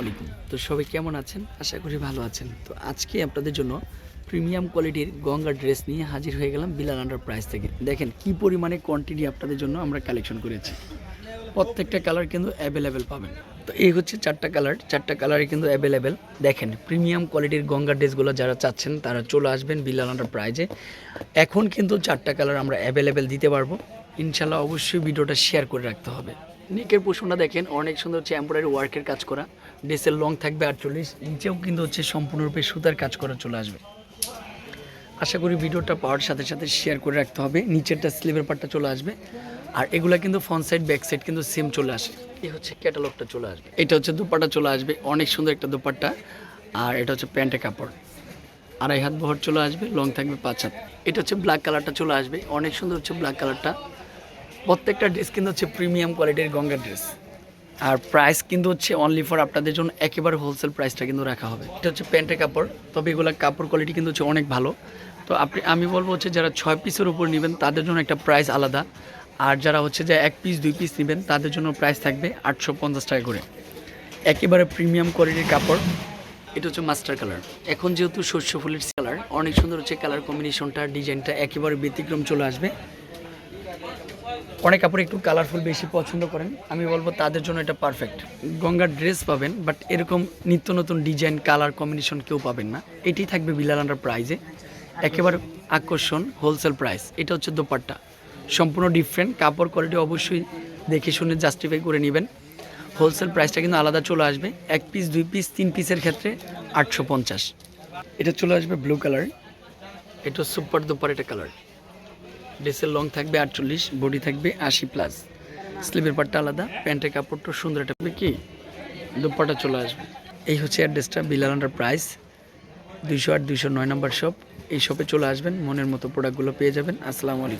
আলাইকুম তো সবাই কেমন আছেন? আশা করি ভালো আছেন। তো আজকে আপনাদের জন্য প্রিমিয়াম কোয়ালিটির গঙ্গা ড্রেস নিয়ে হাজির হয়ে গেলাম বিলাল আন্ডার প্রাইস থেকে। দেখেন কি পরিমাণে কোয়ান্টিটি আপনাদের জন্য আমরা কালেকশন করেছি। প্রত্যেকটা কালার কিন্তু অ্যাভেলেবেল পাবেন। তো এই হচ্ছে চারটা কালার চারটা কালারই কিন্তু অ্যাভেলেবেল দেখেন প্রিমিয়াম কোয়ালিটির গঙ্গা ড্রেসগুলো যারা চাচ্ছেন, তারা চলে আসবেন বিলাল আন্ডার প্রাইজে এখন কিন্তু চারটা কালার আমরা অ্যাভেলেবেল দিতে পারব। ইনশাল্লাহ অবশ্যই ভিডিওটা শেয়ার করে রাখতে হবে। নেকের পোষণটা দেখেন, অনেক সুন্দর হচ্ছে এম্ব্রয়ডারি ওয়ার্কের কাজ করা, ড্রেসের লং থাকবে আটচল্লিশ, নিচেও কিন্তু হচ্ছে সম্পূর্ণরূপে সুতার কাজ করা চলে আসবে। আশা করি ভিডিওটা পাওয়ার সাথে সাথে শেয়ার করে রাখতে হবে, নিচেরটা স্লিভের পার্টটা চলে আসবে, আর এগুলো কিন্তু ফ্রন্ট সাইড ব্যাক সাইড কিন্তু সেম চলে আসে। এই হচ্ছে ক্যাটালগটা চলে আসবে। এটা হচ্ছে দুপাট্টা চলে আসবে, অনেক সুন্দর একটা দুপাট্টা, আর এটা হচ্ছে প্যান্টের কাপড়। আড়াই হাত বহর চলে আসবে লং থাকবে পাঁচ হাত। এটা হচ্ছে ব্ল্যাক কালারটা চলে আসবে, অনেক সুন্দর হচ্ছে ব্ল্যাক কালারটা প্রত্যেকটা ড্রেস কিন্তু হচ্ছে প্রিমিয়াম কোয়ালিটির গঙ্গা ড্রেস আর প্রাইস কিন্তু হচ্ছে অনলি ফর আপনাদের জন্য একেবারে হোলসেল প্রাইসটা কিন্তু রাখা হবে। এটা হচ্ছে প্যান্টের কাপড়, তবে এগুলো কাপড় কোয়ালিটি কিন্তু হচ্ছে অনেক ভালো। তো আপনি, আমি বলব হচ্ছে যারা ছয় পিসের উপর নেবেন, তাদের জন্য একটা প্রাইস আলাদা। আর যারা হচ্ছে যে এক পিস দুই পিস নেবেন, তাদের জন্য প্রাইস থাকবে আটশো পঞ্চাশ টাকা করে। একেবারে প্রিমিয়াম কোয়ালিটির কাপড়, এটা হচ্ছে মাস্টার কালার এখন যেহেতু শস্য ফুলের কালার অনেক সুন্দর হচ্ছে কালার কম্বিনেশনটা ডিজাইনটা একেবারে ব্যতিক্রম চলে আসবে। অনেক কাপড় একটু কালারফুল বেশি পছন্দ করেন। আমি বলব তাদের জন্য এটা পারফেক্ট গঙ্গার ড্রেস পাবেন বাট এরকম নিত্য নতুন ডিজাইন কালার কম্বিনেশন কেউ পাবেন না। এটি থাকবে বিলাল আন্ডার প্রাইজে একেবারে আকর্ষণ হোলসেল প্রাইস এটা হচ্ছে দোপাট্টা। সম্পূর্ণ ডিফারেন্ট কাপড় কোয়ালিটি অবশ্যই দেখে শুনে জাস্টিফাই করে নেবেন। হোলসেল প্রাইসটা কিন্তু আলাদা চলে আসবে। এক পিস দুই পিস তিন পিসের ক্ষেত্রে আটশো পঞ্চাশ। এটা চলে আসবে ব্লু কালার এটা সুপার দুপার এটা কালার ড্রেসের লং থাকবে আটচল্লিশ বডি থাকবে আশি প্লাস স্লিভের পাটটা আলাদা প্যান্টের কাপড়টা সুন্দর হবে কি? দুপাটা চলে আসবে। এই হচ্ছে অ্যাড্রেসটা বিলাল আন্ডার প্রাইস দুইশো আট, দুইশো নয় নম্বর শপ এই শপে চলে আসবেন, মনের মতো প্রোডাক্টগুলো পেয়ে যাবেন। আসসালামু আলাইকুম।